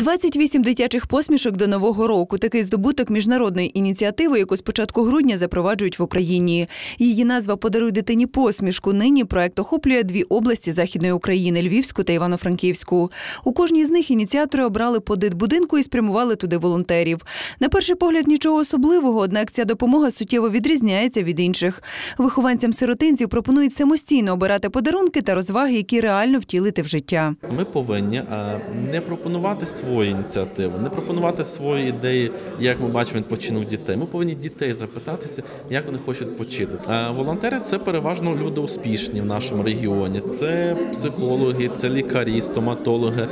28 дитячих посмішок до нового року. Такий здобуток міжнародної ініціативи, яку з початку грудня запроваджують в Україні. Її назва Подаруй дитині посмішку. Нині проект охоплює дві області західної України Львівську та Івано-Франківську. У кожній з них ініціатори обрали по дитбудинку і спрямували туди волонтерів. На перший погляд нічого особливого, однак ця допомога суттєво відрізняється від інших. Вихованцям сиротинців пропонують самостійно обирати подарунки та розваги, які реально втілити в життя. Ми повинні е, не пропонувати свої ініціативи, не пропонувати свої ідеї, як ми бачимо відпочинок дітей. Ми повинні дітей запитатися, як вони хочуть відпочити. Е, Волонтери це переважно люди успішні в нашому регіоні. Це психологи, це лікарі, стоматологи,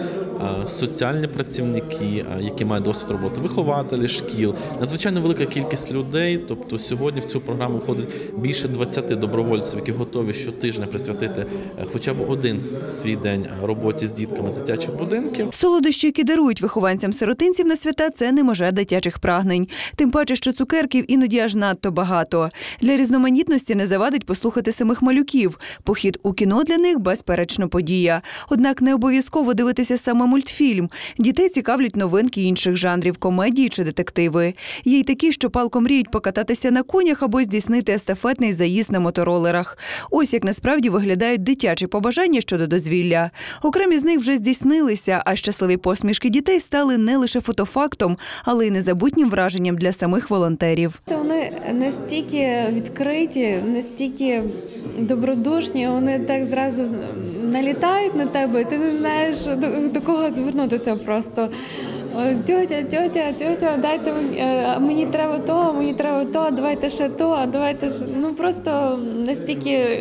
е, соціальні працівники, е, які мають досвід роботи, вихователі шкіл. Надзвичайно велика кількість людей. Тобто сьогодні в цю програму входить більше 20 добровольців, які готові щотижня присвятити хоча б один свій день роботі з дітками з дитячих будинків. Солодощі, які дарують вихованцям сиротинців на свята, це не межа дитячих прагнень. Тим паче, що цукерків іноді аж надто багато. Для різноманітності не завадить послухати самих малюків. Похід у кіно для них безперечно подія. Однак не обов'язково дивитися саме мультфільм. Дітей цікавлять новинки інших жанрів комедії чи детективи. Є й такі, що палко мріють покататися на конях або здійснити естафетний заїзд на моторолерах. Ось як насправді виглядають дитячі побажання щодо дозвілля. Окремі з них вже здійснилися, а щасливі посмішки дітей стали не лише фотофактом, але й незабутнім враженням для самих волонтерів. Вони настільки відкриті, настільки добродушні, вони так зразу налітають на тебе, ти не знаєш до, кого звернутися просто. Тьотя, тьотя, тьотя, дайте мені, е, мені треба то, мені треба то, давайте ще то, давайте ж. Ну просто настільки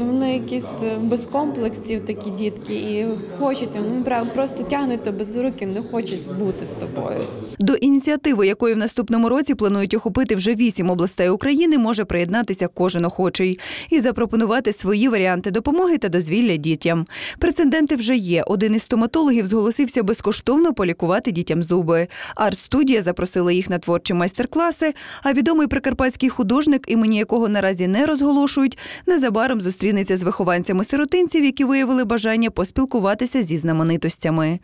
вони якісь е, без комплексів такі дітки і хочуть, прям просто тягнуть тебе за руки, не хочуть бути з тобою. До ініціативи, якої в наступному році планують охопити вже вісім областей України, може приєднатися кожен охочий і запропонувати свої варіанти допомоги та дозвілля дітям. Прецеденти вже є. Один із стоматологів зголосився безкоштовно полікувати дітям зуби. Арт-студія запросила їх на творчі майстер-класи. А відомий прикарпатський художник, імені якого наразі не розголошують, незабаром зустрінеться з вихованцями сиротинців, які виявили бажання поспілкуватися зі знаменитостями.